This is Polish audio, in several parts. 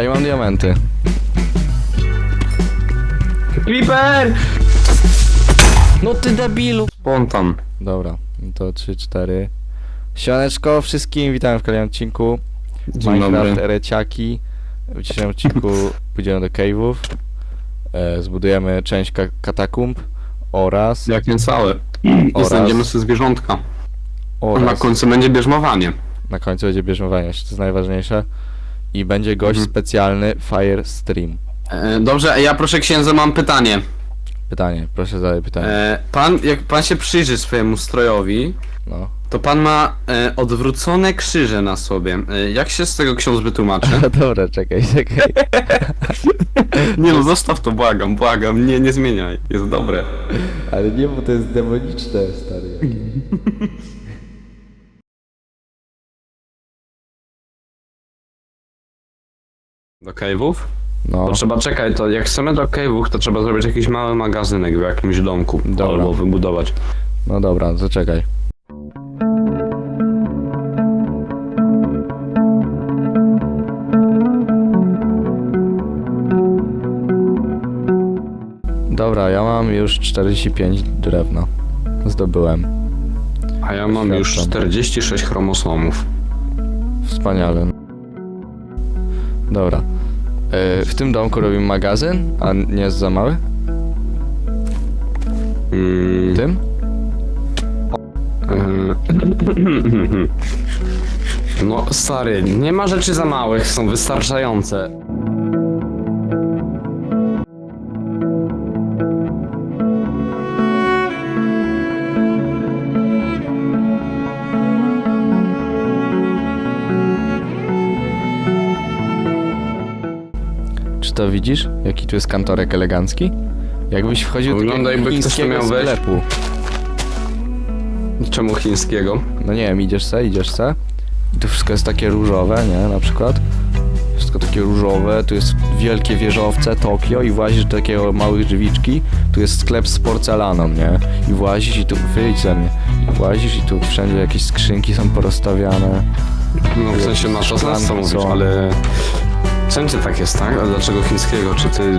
Ej, mam diamenty. Creeper! No ty debilu! Spontan. Dobra, to 3, 4. Siemaneczko wszystkim, witam w kolejnym odcinku. Dzień Minecraft dobry. Ereciaki. W dzisiejszym odcinku pójdziemy do cave'ów. E, zbudujemy część ka katakumb oraz, Jak nie całe. Oraz- Znajdziemy sobie zwierzątka. A na końcu będzie bierzmowanie. na końcu będzie bierzmowanie, to jest najważniejsze. I będzie gość Mhm. specjalny Fire Stream. E, dobrze, ja proszę księdza mam pytanie. Pytanie, proszę zadaj pytanie. E, pan, jak pan się przyjrzy swojemu strojowi, No. to pan ma e, odwrócone krzyże na sobie. E, jak się z tego ksiądz wytłumaczy? Dobra, czekaj, czekaj. nie no, zostaw to, błagam, błagam, nie, nie zmieniaj. Jest dobre. Ale nie, bo to jest demoniczne, stary. Do cave'ów? No, To trzeba czekać, to jak chcemy do cave'ów, to trzeba zrobić jakiś mały magazynek w jakimś domku. Dobra. Albo wybudować. no dobra, zaczekaj. Dobra, ja mam już 45 drewna. Zdobyłem. A ja mam już Świadczam. 46 chromosomów. Wspaniale. Dobra. E, w tym domku robimy magazyn, a nie jest za mały? Mm, W tym? Eee, No stary, nie ma rzeczy za małych, są wystarczające. To widzisz? Jaki tu jest kantorek elegancki? Jakbyś wchodził do Wygląda, takiego jakby ktoś to chińskiego miał wejść. sklepu. Czemu chińskiego? No nie wiem, idziesz se, idziesz se. I tu wszystko jest takie różowe, nie? Na przykład. Wszystko takie różowe, tu jest wielkie wieżowce, Tokio i włazisz do takiego małych drzwiczki. Tu jest sklep z porcelaną, nie? I włazisz i tu, wyjdź ze mnie. I włazisz i tu wszędzie jakieś skrzynki są porozstawiane. No w sensie masz sens co mówisz, ale... Wszędzie tak jest, tak? A dlaczego chińskiego? Czy ty...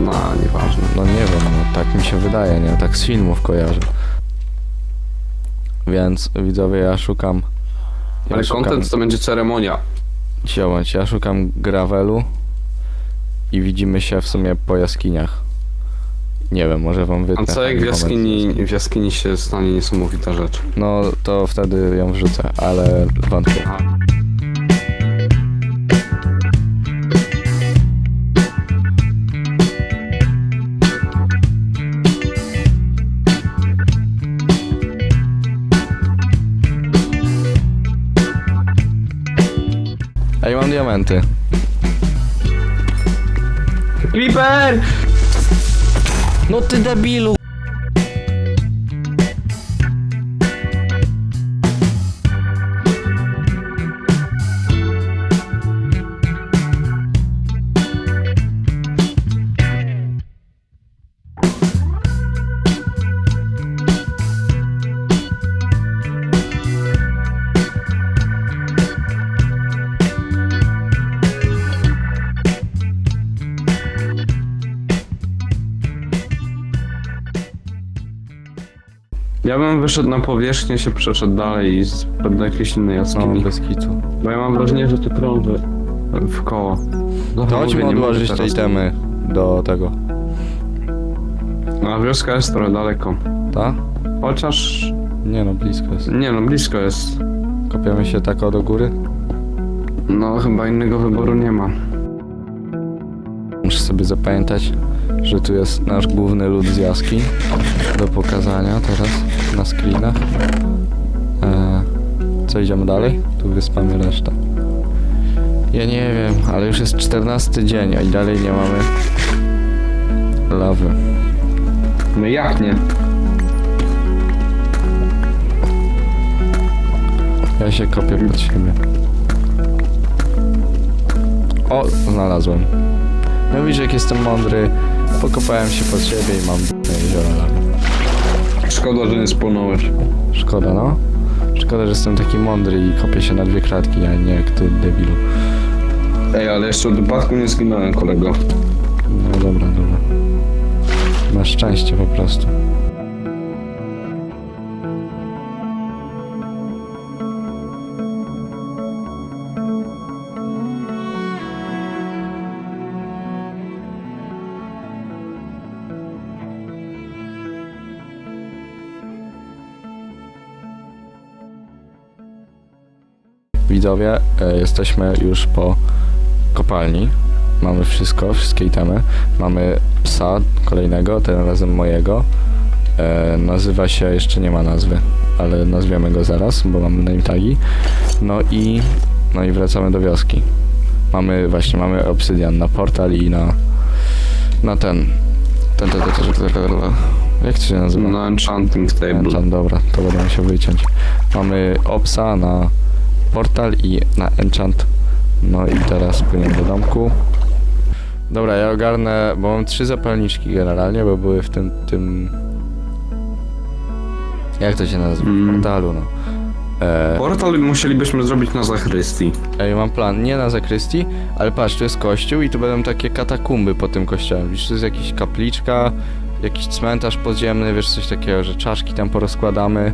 No, nieważne. No nie wiem, no tak mi się wydaje, nie? Tak z filmów kojarzę. Więc widzowie, ja szukam... Ja Ale szukam, content to będzie ceremonia. Ciąć, ja szukam gravelu i widzimy się w sumie po jaskiniach. Nie wiem, może wam A wytnę. co jak w ten moment. jaskini, w jaskini się stanie niesamowita rzecz? No to wtedy ją wrzucę, ale wątpię. Aha. Diamenty. Creeper! No ty debilu! Ja bym wyszedł na powierzchnię, się przeszedł dalej i z- do jakiejś innej No, jaskini. bez kitu. Bo ja mam wrażenie, że ty krąży w koło. No, To chodźmy odłożyć te itemy do tego. A wioska jest trochę daleko. Ta? Chociaż... Nie no, blisko jest. Nie no, blisko jest. Kopiemy się tak o do góry? No, chyba innego wyboru nie ma. Muszę sobie zapamiętać, że tu jest nasz główny lud z jaskiń do pokazania teraz na screenach. Eee, co idziemy dalej? Tu wyspamy resztę. Ja nie wiem, ale już jest 14 dzień, a i dalej nie mamy lawy. No jak nie? Ja się kopię pod siebie. O, znalazłem. No Mówisz, jak jestem mądry, pokopałem się pod siebie i mam jeziora lawy. Szkoda, że nie spłonąłeś. Szkoda, no. Szkoda, że jestem taki mądry i kopię się na dwie kratki, a nie jak ty, debilu. Ej, ale jeszcze od upadku nie zginąłem, kolego. No dobra, dobra. Masz szczęście po prostu. Widzowie, e, jesteśmy już po kopalni. Mamy wszystko, wszystkie itemy. Mamy psa kolejnego, tym razem mojego. E, nazywa się, jeszcze nie ma nazwy, ale nazwiemy go zaraz, bo mamy name tagi. No i, no i wracamy do wioski. Mamy właśnie, mamy obsydian na portal i na, na ten, ten, ten, ten, ten, ten, ten, ten jak to się nazywa? Na Enchanting Table. Enchant, dobra, to będę musiał wyciąć. Mamy Opsa na portal i na Enchant. No i teraz płyniemy do domku. Dobra, ja ogarnę, bo mam trzy zapalniczki generalnie, bo były w tym, tym... Jak to się nazywa? Mm. portalu, no. E, Portal musielibyśmy zrobić na zachrystii. Ej, mam plan, nie na zakrystii, ale patrz, tu jest kościół i tu będą takie katakumby po tym kościołem. Widzisz, tu jest jakaś kapliczka, jakiś cmentarz podziemny, wiesz, coś takiego, że czaszki tam porozkładamy.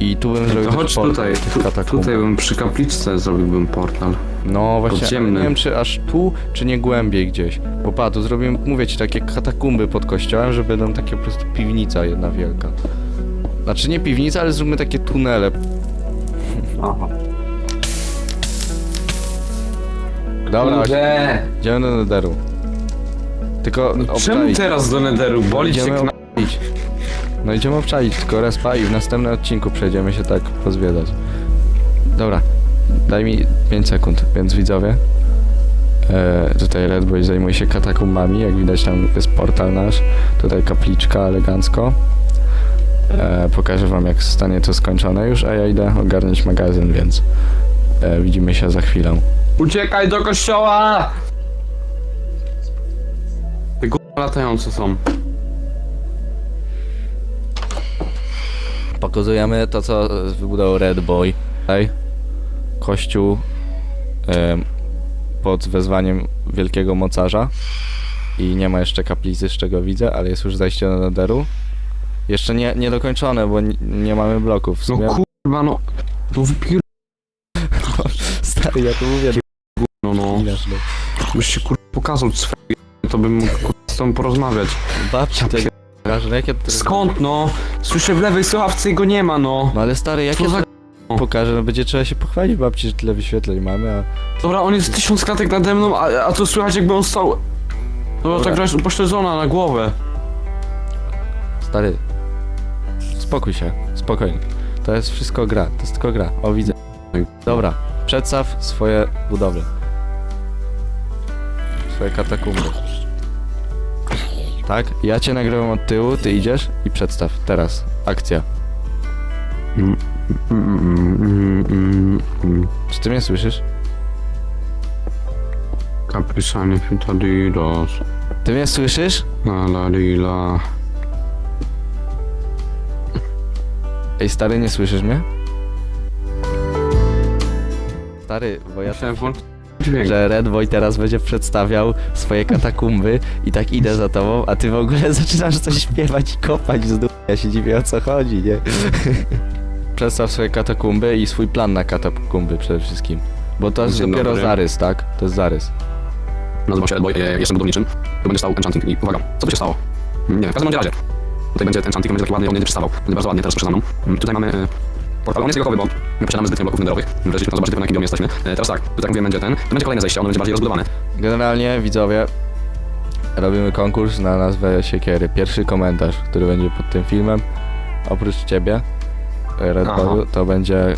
I tu bym zrobił To też chodź portal tutaj, tych tu, katakumb. tutaj bym przy kapliczce zrobiłbym portal. No właśnie, ale podziemny. nie wiem czy aż tu, czy nie głębiej gdzieś. Bo pa, tu zrobimy, mówię ci, takie katakumby pod kościołem, że będą takie po prostu piwnica jedna wielka. Znaczy nie piwnica, ale zróbmy takie tunele. Aha. Dobra, Gdzie? idziemy do Netheru. Tylko Czemu obczaić. teraz do Netheru? Boli cię Idziemy kna... obczaić. No idziemy obczaić, tylko respa i w następnym odcinku przejdziemy się tak pozwiedzać. Dobra, daj mi 5 sekund, więc widzowie. E, tutaj Red Boy zajmuje się katakumbami, jak widać tam jest portal nasz. Tutaj kapliczka elegancko. E, pokażę wam jak zostanie to skończone już, a ja idę ogarnąć magazyn, więc e, widzimy się za chwilę. Uciekaj do kościoła! Te latające są. Pokazujemy to, co wybudował Red Boy. Tutaj kościół em, pod wezwaniem wielkiego mocarza. I nie ma jeszcze kaplicy, z czego widzę, ale jest już zajście do Netheru. Jeszcze nie, nie dokończone, bo nie, nie mamy bloków. W No sumie, kurwa, no. No wypier... stary, ja tu mówię. No no. No. Byś się kurwa pokazał swoje... To bym mógł kurwa z tobą porozmawiać. Babci tego. Że jakie to- Skąd no? Słyszę w lewej słuchawce i go nie ma no. No ale stary, jak Co ja za... to pokażę, no będzie trzeba się pochwalić babci, że tyle wyświetleń mamy, a... Dobra, on jest tysiąc klatek nade mną, a, a to słychać jakby on stał... Dobra, Dobra. ta gra jest pośledzona na głowę. Stary, spokój się, spokojnie. To jest wszystko gra, to jest tylko gra. O, widzę. Dobra, przedstaw swoje budowle. Swoje katakumby. Tak? Ja cię nagrywam od tyłu, ty idziesz i przedstaw. Teraz. Akcja. Czy ty mnie słyszysz? Capisani fitadilos. Ty mnie słyszysz? La la li, la. Ej, stary, nie słyszysz mnie? Stary, bo ja Musiałem włączyć dźwięk. że Red Boy teraz będzie przedstawiał swoje katakumby i tak idę za tobą, a ty w ogóle zaczynasz coś śpiewać i kopać z dół. Ja się dziwię o co chodzi, nie? Przedstaw swoje katakumby i swój plan na katakumby przede wszystkim. Bo to jest Dzień dopiero dobry. zarys, tak? To jest zarys. Nazywam się Elboy, e, jestem budowniczym. Tu będzie stał enchanting i uwaga, co tu się stało? Nie wiem, w każdym bądź razie. Tutaj będzie ten enchanting, będzie taki ładny, on będzie przystawał. Będzie bardzo ładnie teraz proszę za mną. Mm, Tutaj mamy e, portal, on jest jokowy, bo nie posiadamy zbytnio bloków nenderowych. Wreszcie można zobaczyć na jakim biomie jesteśmy. E, Teraz tak, tutaj jak mówiłem będzie ten, tu będzie kolejne zejście, ono będzie bardziej rozbudowane. Generalnie, widzowie, robimy konkurs na nazwę Siekiery. Pierwszy komentarz, który będzie pod tym filmem, oprócz ciebie, Red Aha. Boyu, to będzie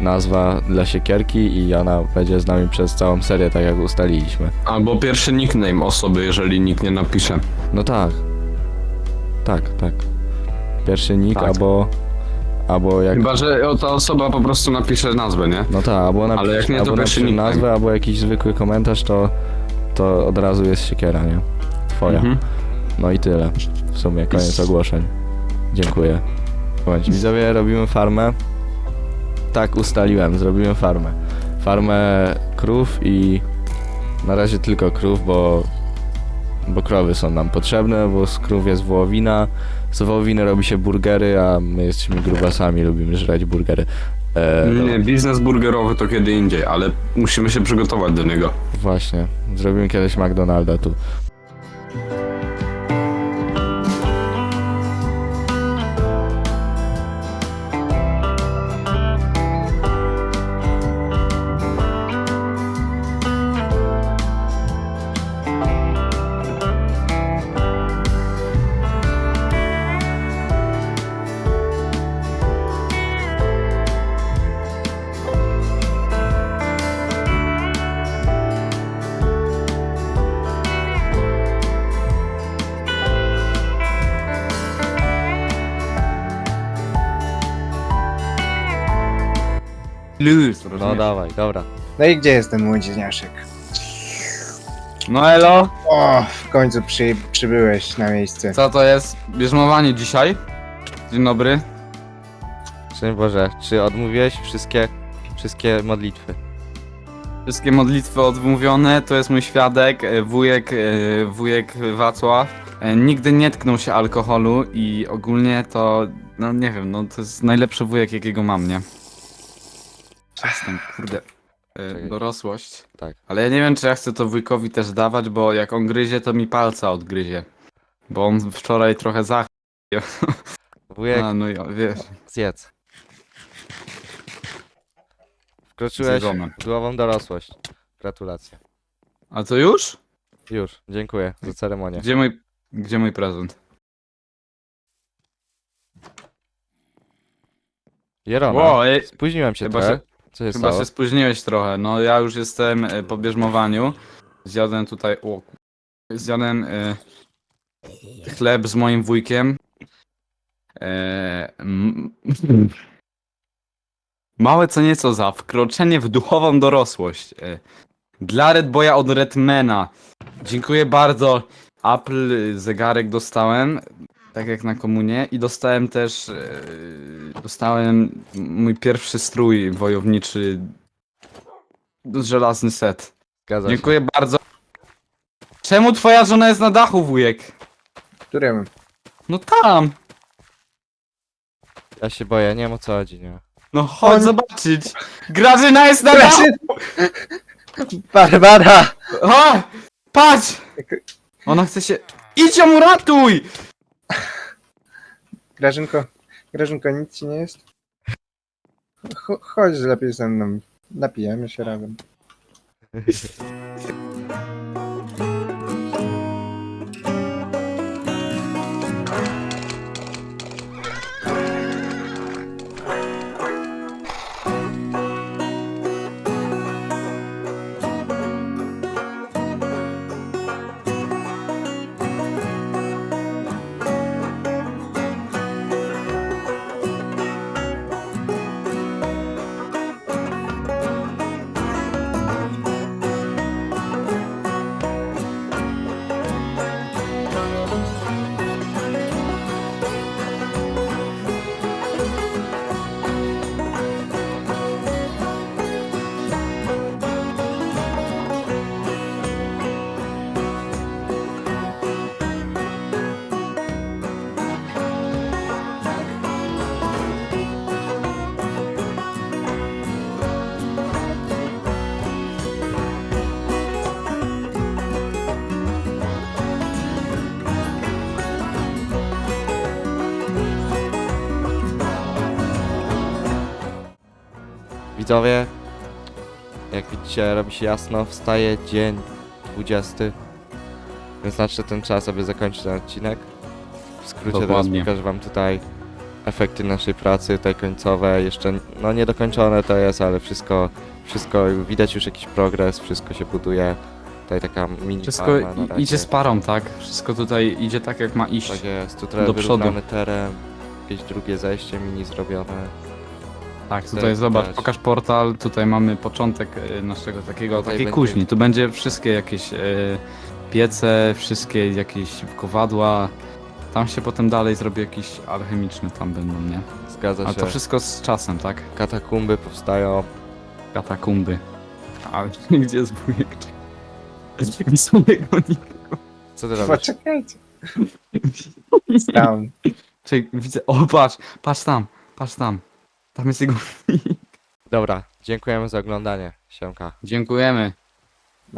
nazwa dla Siekierki i ona będzie z nami przez całą serię, tak jak ustaliliśmy. Albo pierwszy nickname osoby, jeżeli nikt nie napisze. No tak. Tak, tak. Pierwszy nick Tak. albo... Albo jak... Chyba, że ta osoba po prostu napisze nazwę, nie? No tak, albo napisz, Ale jak nie, to albo nickname. nazwę, albo jakiś zwykły komentarz, to, to od razu jest Siekiera, nie? Twoja. Mhm. No i tyle. W sumie koniec ogłoszeń. Dziękuję. Bądź widzowie, robimy farmę. Tak, ustaliłem, zrobimy farmę. Farmę krów i Na razie tylko krów, bo, bo krowy są nam potrzebne, bo z krów jest wołowina, z wołowiny robi się burgery, a my jesteśmy grubasami, lubimy żreć burgery. E, Nie, biznes burgerowy to kiedy indziej, ale musimy się przygotować do niego. Właśnie, zrobimy kiedyś McDonalda tu. No dawaj, dobra. No i gdzie jest ten młodzieniaszek? No elo, O, w końcu przy, przybyłeś na miejsce. co to jest? Bierzmowanie dzisiaj? Dzień dobry. Szczęść Boże, czy odmówiłeś wszystkie, wszystkie modlitwy? Wszystkie modlitwy odmówione, to jest mój świadek, e, wujek, e, wujek Wacław. E, Nigdy nie tknął się alkoholu i ogólnie to, no nie wiem, no to jest najlepszy wujek jakiego mam, nie? Czasem, kurde, e, Czekaj. dorosłość. Tak. Ale ja nie wiem, czy ja chcę to wujkowi też dawać, bo jak on gryzie, to mi palca odgryzie. Bo on wczoraj trochę zach... Wujek, A, no ja, wiesz. zjedz. Wkroczyłeś Zjedzone. w głową dorosłość. Gratulacje. A to już? Już, dziękuję za ceremonię. Gdzie mój, gdzie mój prezent? Jerona, ej, spóźniłem się chyba trochę. się, Co się chyba stało? się spóźniłeś trochę. No ja już jestem e, po bierzmowaniu. Zjadłem tutaj, o, ku- zjadłem e, chleb z moim wujkiem. E, m- małe co nieco za wkroczenie w duchową dorosłość. E, dla Red Boya od Redmana. Dziękuję bardzo. Apple zegarek dostałem, tak jak na komunie i dostałem też e, dostałem mój pierwszy strój wojowniczy żelazny set. Zgadza się. Dziękuję bardzo. Czemu twoja żona jest na dachu, wujek? Którym? No tam. Ja się boję, nie wiem o co chodzi, nie. No chodź On- zobaczyć. Grażyna jest na dachu. Barbara! O, patrz. Ona chce się... Idź ją uratuj! Grażynko, Grażynko, nic ci nie jest? Cho- chodź lepiej ze mną. Napijemy się razem. Widzowie, jak widzicie, robi się jasno, wstaje dzień 20. Więc nadszedł ten czas, aby zakończyć ten odcinek. W skrócie Dokładnie. teraz pokażę wam tutaj efekty naszej pracy, tutaj końcowe, jeszcze no niedokończone to jest, ale wszystko, wszystko widać już jakiś progres, wszystko się buduje. Tutaj taka mini Wszystko farma na i- razie. idzie z parą, tak? Wszystko tutaj idzie tak jak ma iść. Tak jest, tu trochę do przodu. wyrównany teren, jakieś drugie zejście mini zrobione. Tak, tutaj zobacz, pokaż portal, tutaj mamy początek e, naszego takiego, Tutaj takiej będzie- kuźni. Tu będzie wszystkie jakieś e, piece, wszystkie jakieś kowadła. Tam się potem dalej zrobi jakiś alchemiczny tam będą, nie? Zgadza Ale się, to wszystko z czasem, tak? katakumby powstają. Katakumby. Ale gdzie jest wujek? Wisolego nika. Co ty robisz? Poczekajcie. Down. Czekaj, widzę, o patrz, patrz tam, patrz tam. Tam jest jego Dobra, dziękujemy za oglądanie. Siemka. Dziękujemy.